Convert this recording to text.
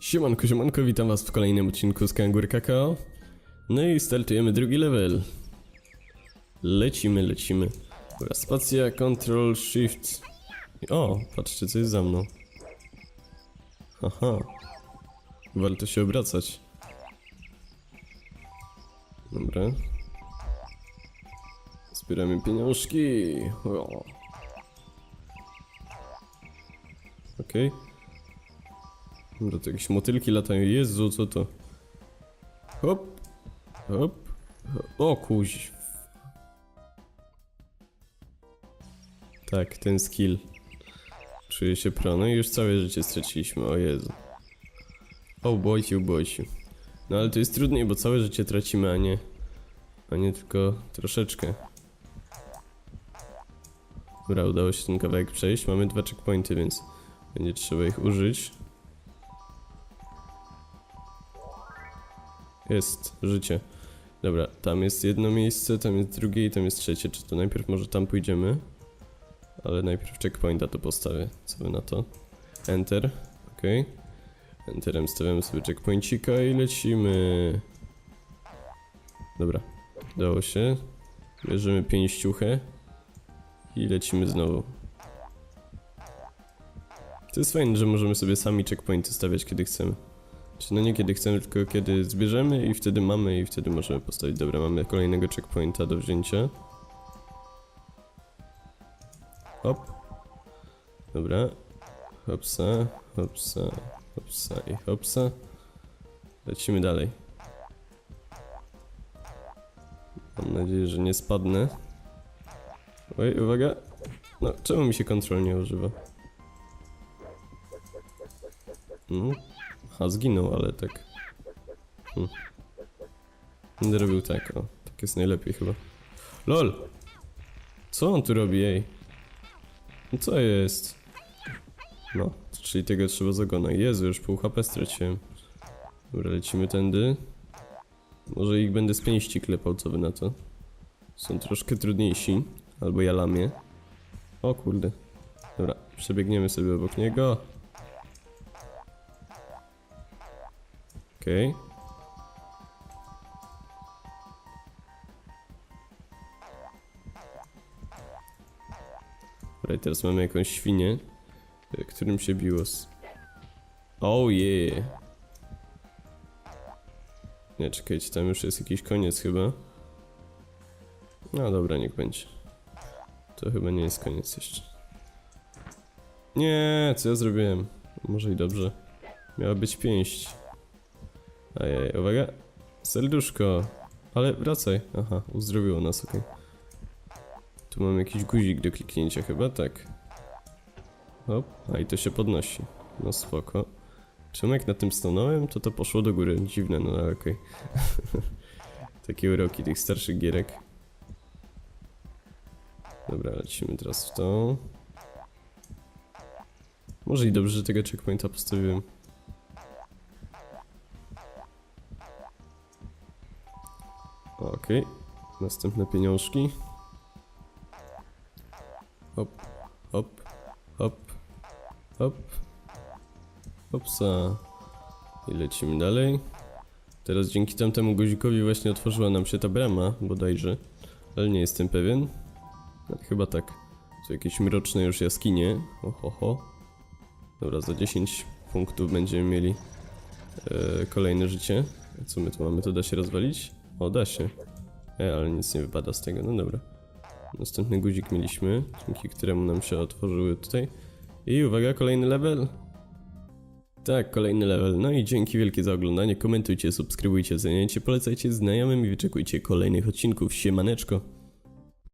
Siemanko, siemanko, witam was w kolejnym odcinku z Kangur Kakao. No i startujemy drugi level. Lecimy, lecimy. Dobra, spacja, control, shift. O, patrzcie co jest za mną. Haha. Warto się obracać. Dobra. Zbieramy pieniążki. Okej. Dobra, to jakieś motylki latają. Jezu, co to? Hop. Hop. O kuź. Tak, ten skill. Czuję się pro. I już całe życie straciliśmy, o Jezu. O, bojciu, bojciu. No ale to jest trudniej, bo całe życie tracimy, a nie... A nie tylko troszeczkę. Dobra, udało się ten kawałek przejść. Mamy dwa checkpointy, więc będzie trzeba ich użyć. Jest, życie. Dobra, tam jest jedno miejsce, tam jest drugie i tam jest trzecie. Czy to najpierw może tam pójdziemy? Ale najpierw checkpointa to postawię. Co wy na to? Enter, ok. Enterem stawiamy sobie checkpoincika i lecimy. Dobra, udało się. Bierzemy pięściuchę i lecimy znowu. To jest fajne, że możemy sobie sami checkpointy stawiać kiedy chcemy. No nie kiedy chcemy, tylko kiedy zbierzemy i wtedy mamy i wtedy możemy postawić. Dobra, mamy kolejnego checkpointa do wzięcia. Hop. Dobra. Hopsa, hopsa, hopsa i hopsa. Lecimy dalej. Mam nadzieję, że nie spadnę. Oj, uwaga. No, czemu mi się kontrol nie używa? No. Aha, zginął, ale tak. Hm. Będę robił tak, o. Tak jest najlepiej chyba. LOL! Co on tu robi, ej? No co jest? No, czyli tego trzeba zagona. Jezu, już pół HP straciłem. Dobra, lecimy tędy. Może ich będę z pięści klepał, co wy na to? Są troszkę trudniejsi. Albo ja lamię. O kurde. Dobra, przebiegniemy sobie obok niego. Okej. I teraz mamy jakąś świnię, y, którym się biło z... Oh yeah! Nie, czekajcie, tam już jest jakiś koniec chyba. No dobra, niech będzie. To chyba nie jest koniec jeszcze. Nie, co ja zrobiłem? Może i dobrze. Miała być pięść. Ajaj, uwaga. Serduszko. Ale wracaj. Aha, uzdrowiło nas, okej. Tu mamy jakiś guzik do kliknięcia chyba, tak. Hop, a i to się podnosi. No spoko. Czemu jak na tym stanąłem, to to poszło do góry. Dziwne, no ale okej. Takie uroki tych starszych gierek. Dobra, lecimy teraz w tą. Może i dobrze, że tego checkpointa postawiłem. Okej, następne pieniążki. Hop, hop, hop, hop, hopsa. I lecimy dalej. Teraz dzięki tamtemu guzikowi właśnie otworzyła nam się ta brama, bodajże. Ale nie jestem pewien. Chyba tak. Tu jakieś mroczne już jaskinie. Ohoho. Dobra, za 10 punktów będziemy mieli e, kolejne życie. Co my tu mamy? To da się rozwalić? O, da się. E, ale nic nie wypada z tego, no dobra. Następny guzik mieliśmy, dzięki któremu nam się otworzyły tutaj. I uwaga, kolejny level. Tak, kolejny level. No i dzięki wielkie za oglądanie. Komentujcie, subskrybujcie, zajęcie, polecajcie znajomym i wyczekujcie kolejnych odcinków. Siemaneczko.